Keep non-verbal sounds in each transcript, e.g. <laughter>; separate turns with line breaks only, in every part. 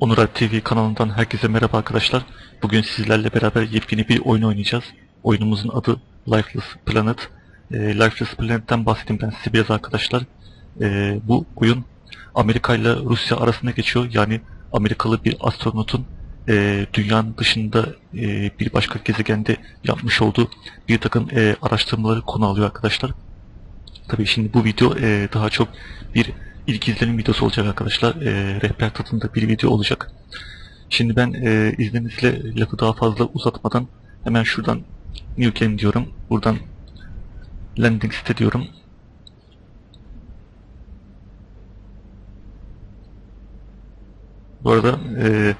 Onur TV kanalından herkese merhaba arkadaşlar. Bugün sizlerle beraber yepyeni bir oyun oynayacağız. Oyunumuzun adı Lifeless Planet. E, Lifeless Planet'ten bahsedeyim ben size biraz arkadaşlar. E, bu oyun Amerika ile Rusya arasında geçiyor. Yani Amerikalı bir astronotun e, dünyanın dışında e, bir başka gezegende yapmış olduğu bir takım e, araştırmaları konu alıyor arkadaşlar. Tabii şimdi bu video e, daha çok bir ilk izlenim videosu olacak arkadaşlar. E, rehber tadında bir video olacak. Şimdi ben e, izninizle lafı daha fazla uzatmadan hemen şuradan new game diyorum. Buradan landing site diyorum. Bu arada e,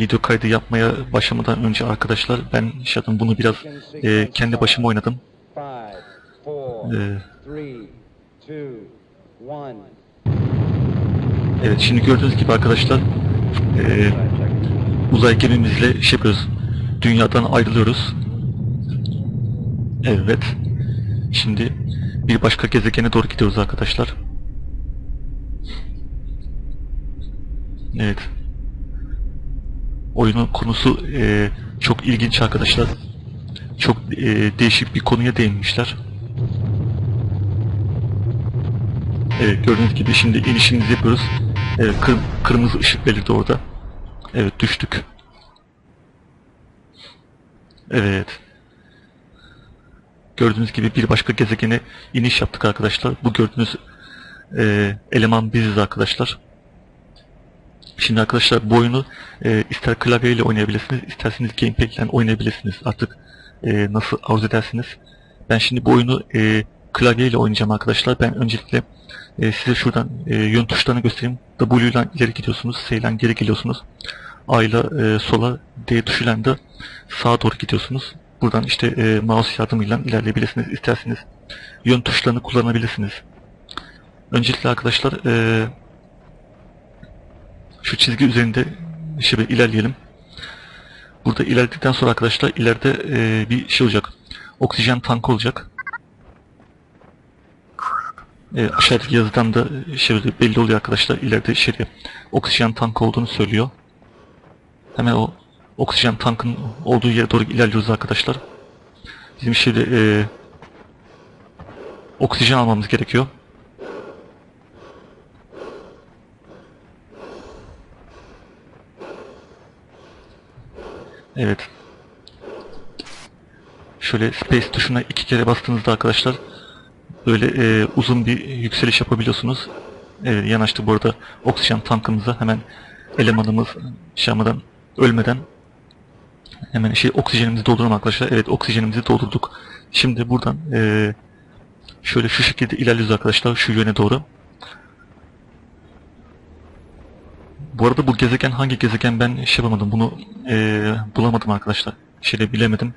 video kaydı yapmaya başlamadan önce arkadaşlar ben şadım bunu biraz e, kendi başıma oynadım. E. Evet şimdi gördüğünüz gibi arkadaşlar eee, uzay gemimizle şey yapıyoruz. Dünyadan ayrılıyoruz. Evet. Şimdi bir başka gezegene doğru gidiyoruz arkadaşlar. Evet. Oyunun konusu eee, çok ilginç arkadaşlar. Çok eee, değişik bir konuya değinmişler. Evet gördüğünüz gibi şimdi inişimizi yapıyoruz. Evet kır- kırmızı ışık belirdi orada. Evet düştük. Evet. Gördüğünüz gibi bir başka gezegene iniş yaptık arkadaşlar. Bu gördüğünüz e, eleman biziz arkadaşlar. Şimdi arkadaşlar bu oyunu e, ister klavyeyle oynayabilirsiniz, isterseniz gamepad ile oynayabilirsiniz. Artık e, nasıl arzu edersiniz. Ben şimdi bu oyunu e, klavyeyle oynayacağım arkadaşlar. Ben öncelikle e, size şuradan e, yön tuşlarını göstereyim. W ile ileri gidiyorsunuz, S ile geri geliyorsunuz. A ile e, sola, D tuşuyla da sağa doğru gidiyorsunuz. Buradan işte e, mouse yardımıyla ilerleyebilirsiniz. İsterseniz yön tuşlarını kullanabilirsiniz. Öncelikle arkadaşlar e, şu çizgi üzerinde şöyle ilerleyelim. Burada ilerledikten sonra arkadaşlar ileride e, bir şey olacak. Oksijen tankı olacak. E, aşağıdaki yazıdan da şey belli oluyor arkadaşlar. İleride şey oksijen tankı olduğunu söylüyor. Hemen o oksijen tankın olduğu yere doğru ilerliyoruz arkadaşlar. Bizim şimdi e, oksijen almamız gerekiyor. Evet. Şöyle space tuşuna iki kere bastığınızda arkadaşlar böyle e, uzun bir yükseliş yapabiliyorsunuz. Evet, yanaştı bu arada oksijen tankımıza hemen elemanımız yapmadan, ölmeden hemen şey oksijenimizi dolduralım arkadaşlar. Evet oksijenimizi doldurduk. Şimdi buradan e, şöyle şu şekilde ilerliyoruz arkadaşlar şu yöne doğru. Bu arada bu gezegen hangi gezegen ben şey yapamadım bunu e, bulamadım arkadaşlar. Şeyde bilemedim.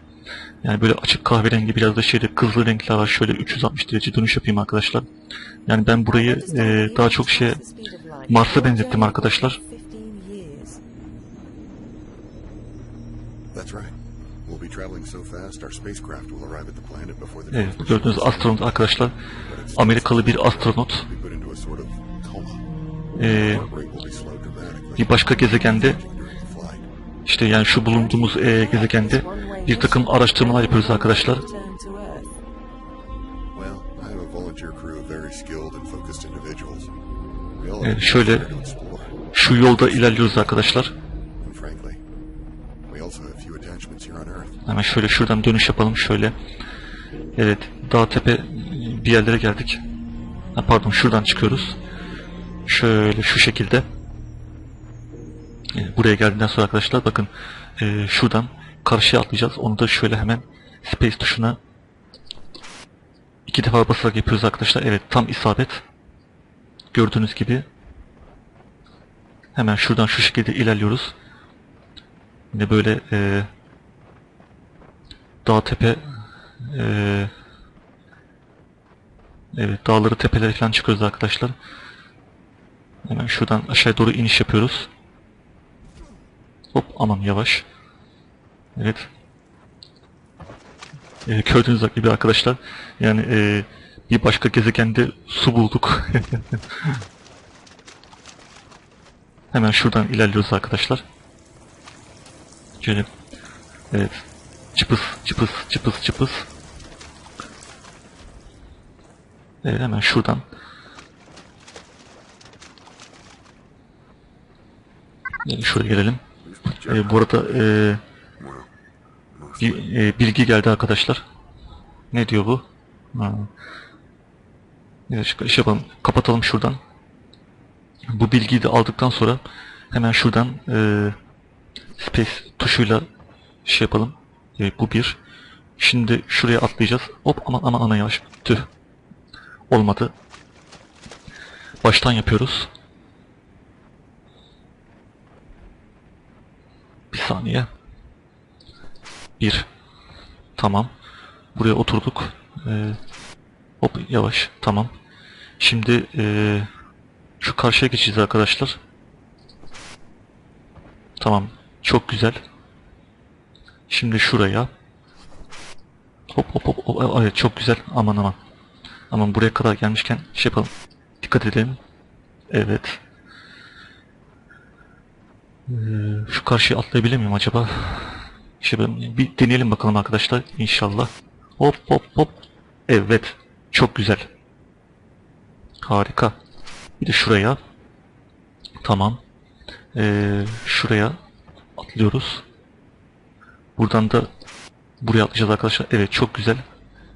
Yani böyle açık kahverengi biraz da şeyde kızıl renkler var. Şöyle 360 derece dönüş yapayım arkadaşlar. Yani ben burayı e, daha çok şey Mars'a benzettim arkadaşlar. Evet, gördüğünüz astronot arkadaşlar Amerikalı bir astronot e,
dramatically
bir başka gezegende. İşte yani şu bulunduğumuz e, gezegende bir takım araştırmalar yapıyoruz arkadaşlar.
Have
şöyle şu yolda ilerliyoruz arkadaşlar. Hemen şöyle şuradan dönüş yapalım şöyle. Evet dağ tepe bir yerlere geldik. Ha, pardon şuradan çıkıyoruz. Şöyle şu şekilde. Evet, Buraya geldiğinden sonra arkadaşlar bakın e, şuradan karşıya atlayacağız. Onu da şöyle hemen space tuşuna iki defa basarak yapıyoruz arkadaşlar. Evet tam isabet. Gördüğünüz gibi hemen şuradan şu şekilde ilerliyoruz. Yine böyle e, dağ tepe eee evet dağları tepelere falan çıkıyoruz arkadaşlar. Hemen şuradan aşağı doğru iniş yapıyoruz. Hop aman yavaş. Evet. Ee, gördüğünüz gibi arkadaşlar yani eee, bir başka gezegende su bulduk. <laughs> Hemen şuradan ilerliyoruz arkadaşlar. Şöyle. Evet. Çıpıs, çıpıs, çıpıs, çıpıs. Evet hemen şuradan. Yani şuraya gelelim. Ee, bu arada ee, bir e, bilgi geldi arkadaşlar. Ne diyor bu? Ha. Şey yapalım. Kapatalım şuradan. Bu bilgiyi de aldıktan sonra hemen şuradan e, space tuşuyla şey yapalım. E, bu bir. Şimdi şuraya atlayacağız. Hop aman aman aman yavaş. Tüh. Olmadı. Baştan yapıyoruz. Bir saniye. Bir. Tamam. Buraya oturduk. Ee, hop yavaş. Tamam. Şimdi ee, şu karşıya geçeceğiz arkadaşlar. Tamam. Çok güzel. Şimdi şuraya. Hop hop hop. hop. Evet çok güzel. Aman aman. Aman buraya kadar gelmişken şey yapalım. Dikkat edelim. Evet. Ee, şu karşıya atlayabilir miyim acaba? Ben bir deneyelim bakalım arkadaşlar inşallah. Hop hop hop. Evet. Çok güzel. Harika. Bir de şuraya. Tamam. Ee, şuraya atlıyoruz. Buradan da buraya atlayacağız arkadaşlar. Evet çok güzel.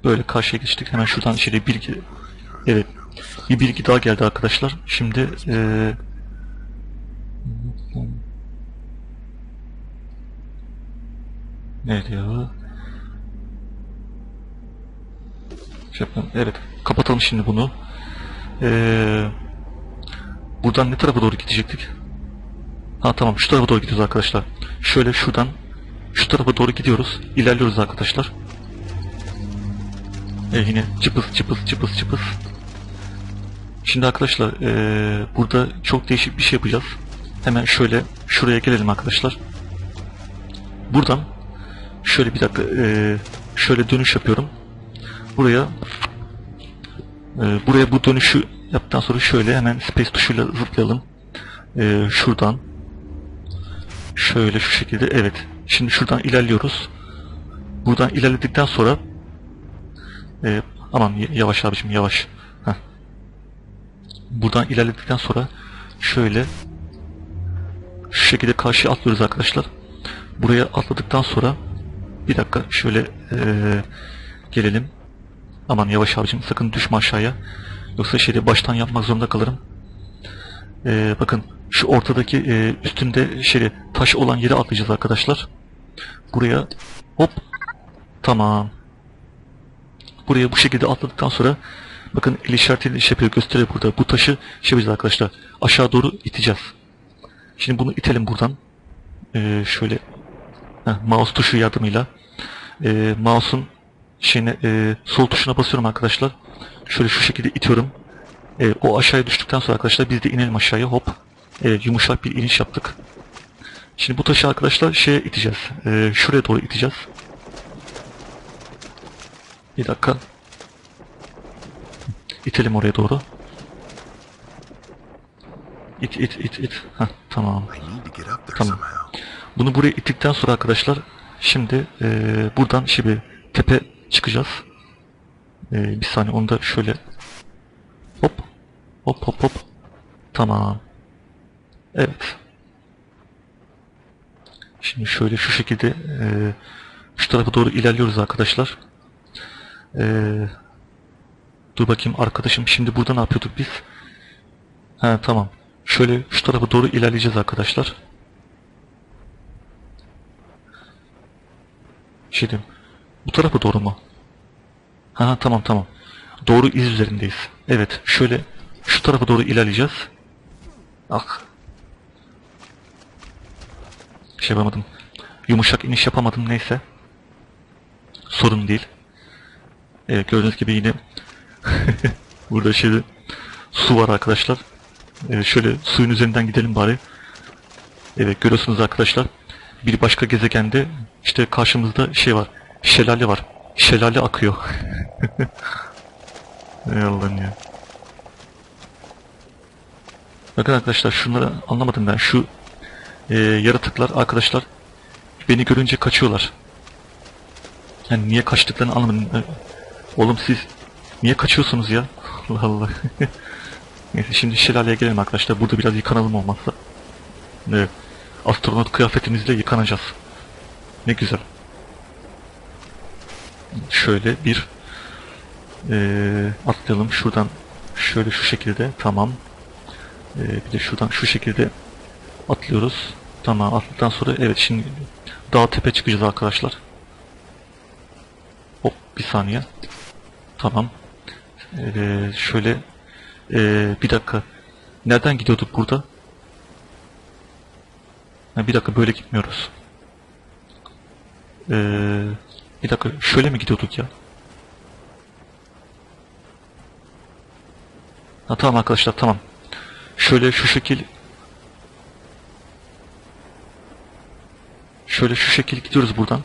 Böyle karşıya geçtik. Hemen şuradan şöyle bilgi. Evet. Bir bilgi daha geldi arkadaşlar. Şimdi ee, ne diyor? Şey. Evet. Kapatalım şimdi bunu. Ee, buradan ne tarafa doğru gidecektik? Ha tamam şu tarafa doğru gidiyoruz arkadaşlar. Şöyle şuradan şu tarafa doğru gidiyoruz. İlerliyoruz arkadaşlar. Ee, yine çıpıs çıpıs çıpıs çıpıs. Şimdi arkadaşlar ee, burada çok değişik bir şey yapacağız. Hemen şöyle şuraya gelelim arkadaşlar. Buradan şöyle bir dakika ee, şöyle dönüş yapıyorum. Buraya ee, buraya bu dönüşü yaptıktan sonra şöyle hemen space tuşuyla zıplayalım. Ee, şuradan şöyle şu şekilde evet. Şimdi şuradan ilerliyoruz. Buradan ilerledikten sonra ee, aman yavaş abicim yavaş. Heh. Buradan ilerledikten sonra şöyle şu şekilde karşıya atlıyoruz arkadaşlar. Buraya atladıktan sonra bir dakika şöyle ee, gelelim. Aman yavaş abicim sakın düşme aşağıya. Yoksa şeyde baştan yapmak zorunda kalırım. Ee, bakın şu ortadaki e, üstünde şeyde taş olan yere atlayacağız arkadaşlar. Buraya hop tamam. Buraya bu şekilde atladıktan sonra bakın el işaretiyle şey yapıyor gösteriyor burada. Bu taşı şey arkadaşlar. Aşağı doğru iteceğiz. Şimdi bunu itelim buradan. Ee, şöyle heh, mouse tuşu yardımıyla e, mouse'un şeyine e, sol tuşuna basıyorum arkadaşlar. Şöyle şu şekilde itiyorum. E, o aşağıya düştükten sonra arkadaşlar biz de inelim aşağıya hop. E, yumuşak bir iniş yaptık. Şimdi bu taşı arkadaşlar şeye iteceğiz. E, şuraya doğru iteceğiz. Bir dakika. İtelim oraya doğru. İt it it it. Heh, tamam. Tamam. Bunu buraya ittikten sonra arkadaşlar şimdi eee, buradan şimdi tepe çıkacağız. Eee, bir saniye onu da şöyle hop hop hop hop tamam. Evet. Şimdi şöyle şu şekilde eee, şu tarafa doğru ilerliyoruz arkadaşlar. Eee, dur bakayım arkadaşım şimdi burada ne yapıyorduk biz? Ha tamam. Şöyle şu tarafa doğru ilerleyeceğiz arkadaşlar. Şey diyeyim. Bu tarafa doğru mu? Ha tamam tamam. Doğru iz üzerindeyiz. Evet şöyle şu tarafa doğru ilerleyeceğiz. Ah. Şey yapamadım. Yumuşak iniş yapamadım neyse. Sorun değil. Evet gördüğünüz gibi yine <laughs> burada şimdi su var arkadaşlar. Evet, şöyle suyun üzerinden gidelim bari. Evet görüyorsunuz arkadaşlar. Bir başka gezegende işte karşımızda şey var. Şelale var. Şelale akıyor. <laughs> Ey Allah'ım ya. Bakın arkadaşlar şunları anlamadım ben. Şu e, yaratıklar arkadaşlar beni görünce kaçıyorlar. Yani niye kaçtıklarını anlamadım. E, Oğlum siz niye kaçıyorsunuz ya? Allah Allah. <laughs> Neyse şimdi şelaleye gelelim arkadaşlar. Burada biraz yıkanalım olmazsa. Evet. Astronot kıyafetimizle yıkanacağız. Ne güzel. Şöyle bir eee atlayalım şuradan şöyle şu şekilde tamam. Eee, bir de şuradan şu şekilde atlıyoruz. Tamam atladıktan sonra evet şimdi dağ tepe çıkacağız arkadaşlar. Hop bir saniye. Tamam. Eee, şöyle eee, bir dakika. Nereden gidiyorduk burada? Bir dakika böyle gitmiyoruz. Ee, bir dakika şöyle mi gidiyorduk ya? Ha tamam arkadaşlar tamam. Şöyle şu şekil Şöyle şu şekil gidiyoruz buradan.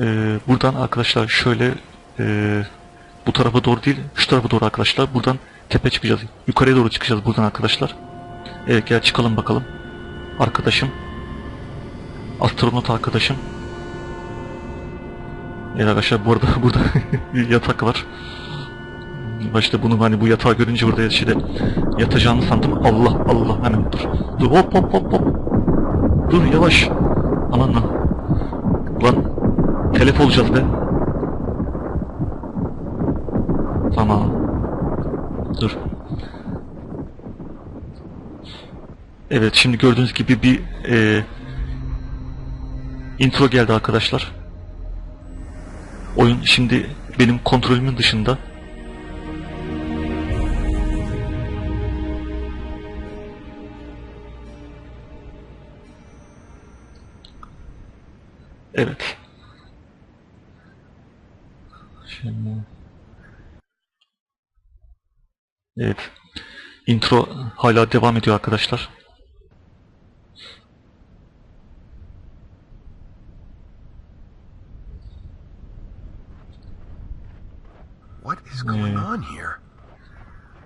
Ee, buradan arkadaşlar şöyle ee, bu tarafa doğru değil şu tarafa doğru arkadaşlar buradan tepe çıkacağız. Yukarıya doğru çıkacağız buradan arkadaşlar. Evet gel çıkalım bakalım. Arkadaşım. Astronot arkadaşım. Evet arkadaşlar bu arada burada <laughs> bir yatak var. Başta bunu hani bu yatağı görünce burada şeyde yatacağımı sandım. Allah Allah hemen dur. Dur hop hop hop hop. Dur yavaş. Aman lan. Lan telef olacağız be. Tamam. Dur. Evet şimdi gördüğünüz gibi bir e, intro geldi arkadaşlar. Oyun şimdi benim kontrolümün dışında. Evet. Şimdi... Evet. Intro hala devam ediyor arkadaşlar.
What is going on here?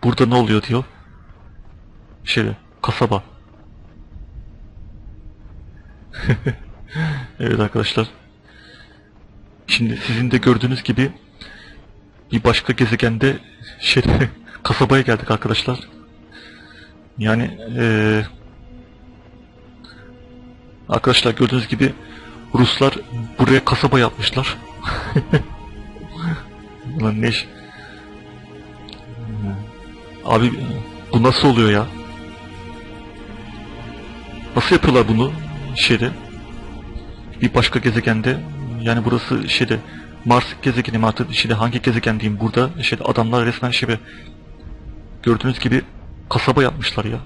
Burada ne oluyor diyor. Şey, kasaba. <laughs> evet arkadaşlar. Şimdi sizin de gördüğünüz gibi bir başka gezegende şey <laughs> kasabaya geldik arkadaşlar. Yani eee arkadaşlar gördüğünüz gibi Ruslar buraya kasaba yapmışlar. <laughs> Ulan ne iş? Abi bu nasıl oluyor ya? Nasıl yapıyorlar bunu şeyde? Bir başka gezegende yani burası şeyde Mars gezegeni mi artık şeyde hangi gezegen diyeyim burada şeyde adamlar resmen şey gördüğünüz gibi kasaba yapmışlar ya.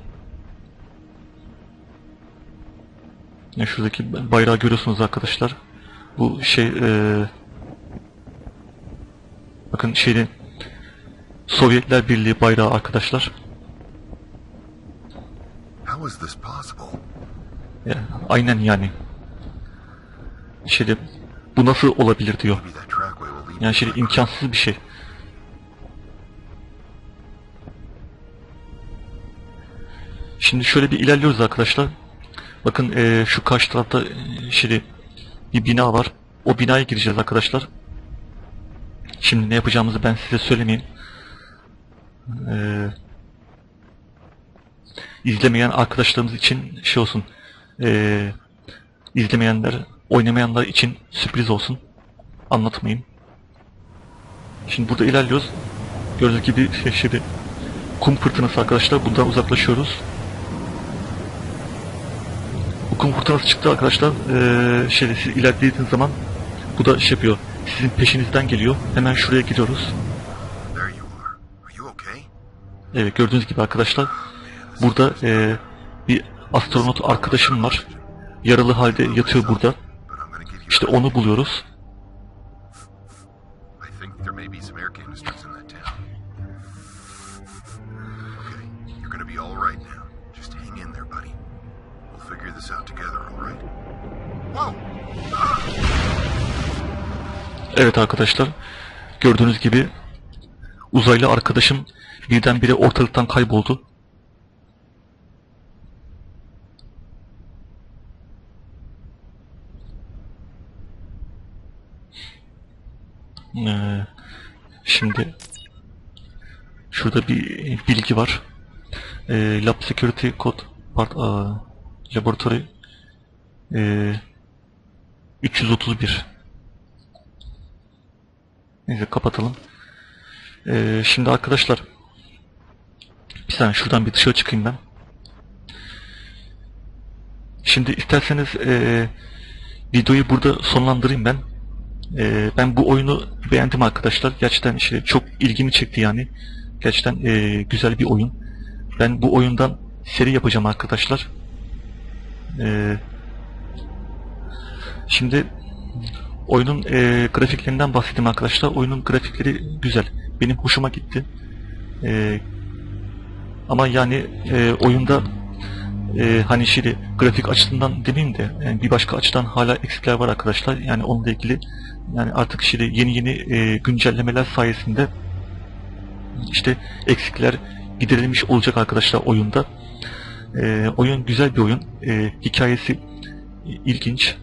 Ya şuradaki bayrağı görüyorsunuz arkadaşlar. Bu şey eee bakın şeyde Sovyetler Birliği bayrağı arkadaşlar.
How is this possible?
Ya, aynen yani. Şeyde bu nasıl olabilir diyor. Yani
to
şey imkansız bir şey. Şimdi şöyle bir ilerliyoruz arkadaşlar. Bakın eee, şu karşı tarafta eee, şimdi bir bina var. O binaya gireceğiz arkadaşlar. Şimdi ne yapacağımızı ben size söylemeyeyim. Eee izlemeyen arkadaşlarımız için şey olsun. Eee izlemeyenler, oynamayanlar için sürpriz olsun. Anlatmayayım. Şimdi burada ilerliyoruz. Gördüğünüz gibi şey, şimdi kum fırtınası arkadaşlar. Bundan uzaklaşıyoruz. Bu kum fırtınası çıktı arkadaşlar. Ee, şey, siz ilerlediğiniz zaman bu da şey yapıyor. Sizin peşinizden geliyor. Hemen şuraya gidiyoruz. Evet gördüğünüz gibi arkadaşlar. Burada ee, bir astronot arkadaşım var. Yaralı halde yatıyor burada. İşte onu buluyoruz.
Whoa!
Evet arkadaşlar. Gördüğünüz gibi uzaylı arkadaşım birdenbire ortalıktan kayboldu. Ee, şimdi şurada bir bilgi var. Ee, Lab Security Code part, aa, Laboratory ee, 331 Neyse kapatalım. Ee, şimdi arkadaşlar bir saniye şuradan bir dışarı çıkayım ben. Şimdi isterseniz ee, videoyu burada sonlandırayım ben. Ee, ben bu oyunu beğendim arkadaşlar. Gerçekten işte çok ilgimi çekti yani. Gerçekten ee, güzel bir oyun. Ben bu oyundan seri yapacağım arkadaşlar. Ee, şimdi oyunun ee, grafiklerinden bahsedeyim arkadaşlar. Oyunun grafikleri güzel. Benim hoşuma gitti. Ee, ama yani ee, oyunda ee, hani şimdi grafik açısından demeyeyim de yani bir başka açıdan hala eksikler var arkadaşlar. Yani onunla ilgili yani artık şimdi yeni yeni ee, güncellemeler sayesinde işte eksikler giderilmiş olacak arkadaşlar oyunda. Ee, oyun güzel bir oyun. Ee, hikayesi ilginç.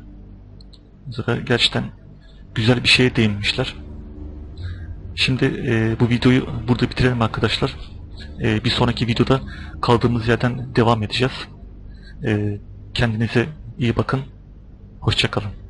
Gerçekten güzel bir şeye değinmişler. Şimdi e, bu videoyu burada bitirelim arkadaşlar. E, bir sonraki videoda kaldığımız yerden devam edeceğiz. E, kendinize iyi bakın. Hoşçakalın.